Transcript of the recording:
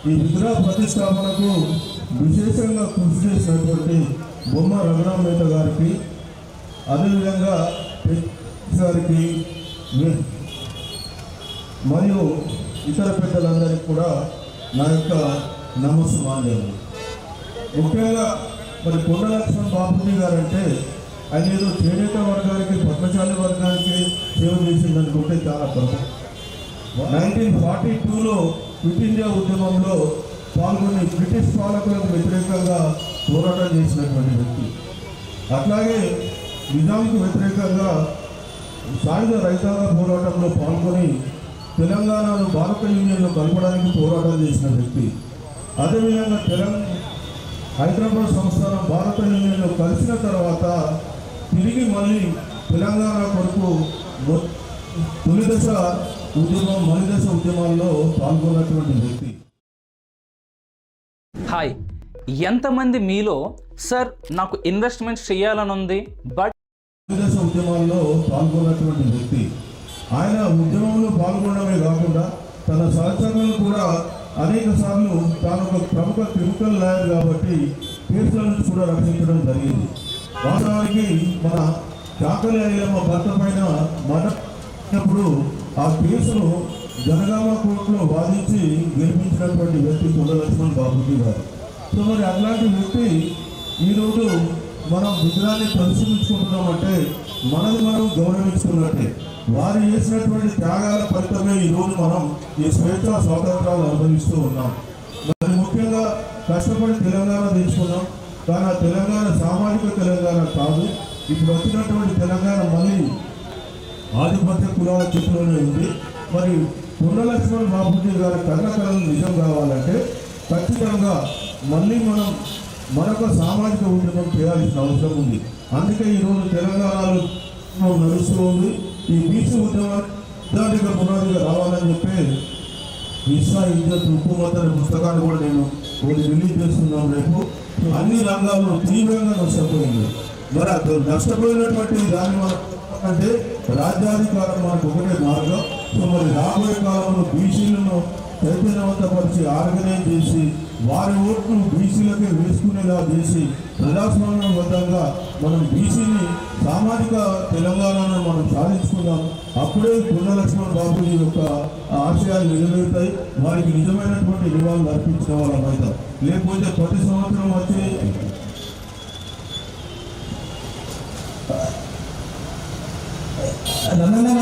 ఈ విగ్రహ ప్రతిష్టాపనకు విశేషంగా కృషి చేసినటువంటి బొమ్మ రఘురామ్ మేత గారికి అదేవిధంగా గారికి మరియు ఇతర పెద్దలందరికీ కూడా నా యొక్క నమస్సుమాన్యాలు ముఖ్యంగా మరి కొండ లక్ష్మణ్ బాబుజీ గారు అంటే ఆయన ఏదో చేనేత వర్గానికి పద్మశాలి వర్గానికి సేవ చేసిందనుకుంటే చాలా పొరపాటు నైన్టీన్ ఫార్టీ టూలో క్విట్ ఇండియా ఉద్యమంలో పాల్గొని బ్రిటిష్ పాలకులకు వ్యతిరేకంగా పోరాటం చేసినటువంటి వ్యక్తి. అట్లాగే నిజాంకు వ్యతిరేకంగా సాయుధ రైతాంగ పోరాటంలో పాల్గొని తెలంగాణను భారత యూనియన్లో కలపడానికి పోరాటం చేసిన వ్యక్తి. అదేవిధంగా తెలంగాణ హైదరాబాద్ సంస్థానం భారత యూనియన్లో కలిసిన తర్వాత తిరిగి మళ్ళీ తెలంగాణ కొరకు తొలిదశ తొలి దశ ఉద్యమం దశ ఉద్యమాల్లో పాల్గొన్నటువంటి వ్యక్తి. హాయ్ ఎంతమంది మీలో సార్ నాకు ఇన్వెస్ట్మెంట్స్ చేయాలని ఉంది బట్ తెలుగుదేశ ఉద్యమాల్లో పాల్గొన్నటువంటి వ్యక్తి. ఆయన ఉద్యమంలో పాల్గొనడమే కాకుండా తన సహచరులను కూడా అనేక సార్లు తాను ఒక ప్రముఖ క్రిమినల్ లాయర్ కాబట్టి కేసుల నుంచి కూడా రక్షించడం జరిగింది. వాస్తవానికి మన చాకలి అయ్యమ్మ భర్త పైన మరణప్పుడు ఆ కేసును జనగామ కోర్టులో వాదించి గెలిపించినటువంటి వ్యక్తి కొండ బాబుజీ గారు. సో మరి అలాంటి వ్యక్తి ఈరోజు మనం విగ్రహాన్ని పరిశీలించుకుంటున్నామంటే మనది మనం గౌరవించుకున్నట్టే. వారు చేసినటువంటి త్యాగాల ఫలితమే ఈరోజు మనం ఈ స్వేచ్ఛ స్వాతంత్రాలు అనుభవిస్తూ ఉన్నాం. మరి ముఖ్యంగా కష్టపడి తెలంగాణ తెచ్చుకున్నాం కానీ ఆ తెలంగాణ సామాజిక తెలంగాణ కాదు. ఇప్పుడు వచ్చినటువంటి తెలంగాణ మళ్ళీ ఆధిపత్య కులాల చేతిలోనే ఉంది. మరి కొండ లక్ష్మణ్ బాబుజీ గారి కర్ణకళలు నిజం కావాలంటే ఖచ్చితంగా మళ్ళీ మనం మరొక సామాజిక ఉద్యమం చేయాల్సిన అవసరం ఉంది. అందుకే ఈరోజు తెలంగాణలో నడుస్తూ ఉంది. ఈ బీసీ ఉద్యమం దానిగా పునాదిగా రావాలని చెప్పి విశ్వ ఇజ్జత్ హుకుమత్ అనే పుస్తకాన్ని కూడా నేను రిలీజ్ చేస్తున్నాం రేపు. అన్ని రంగాల్లో తీవ్రంగా నష్టపోయింది. మరి నష్టపోయినటువంటి దాని అంటే రాజ్యాధికారం మనకు ఒకటే మార్గం. సో మరి రాబోయే కాలంలో బీసీలను చైతన్యవంతపరిచి ఆర్గనైజ్ చేసి వారి ఓట్లు బీసీలకే వేసుకునేలా చేసి ప్రజాస్వామ్యబద్ధంగా మనం బీసీని సామాజిక తెలంగాణను మనం సాధించుకుందాం. అప్పుడే కొండ లక్ష్మణ్ బాబుజీ యొక్క ఆశయాలు నెరవేరుతాయి. వారికి నిజమైనటువంటి నివాళులు అర్పించిన వాళ్ళం అవుతాం లేకపోతే ప్రతి సంవత్సరం వచ్చి 何?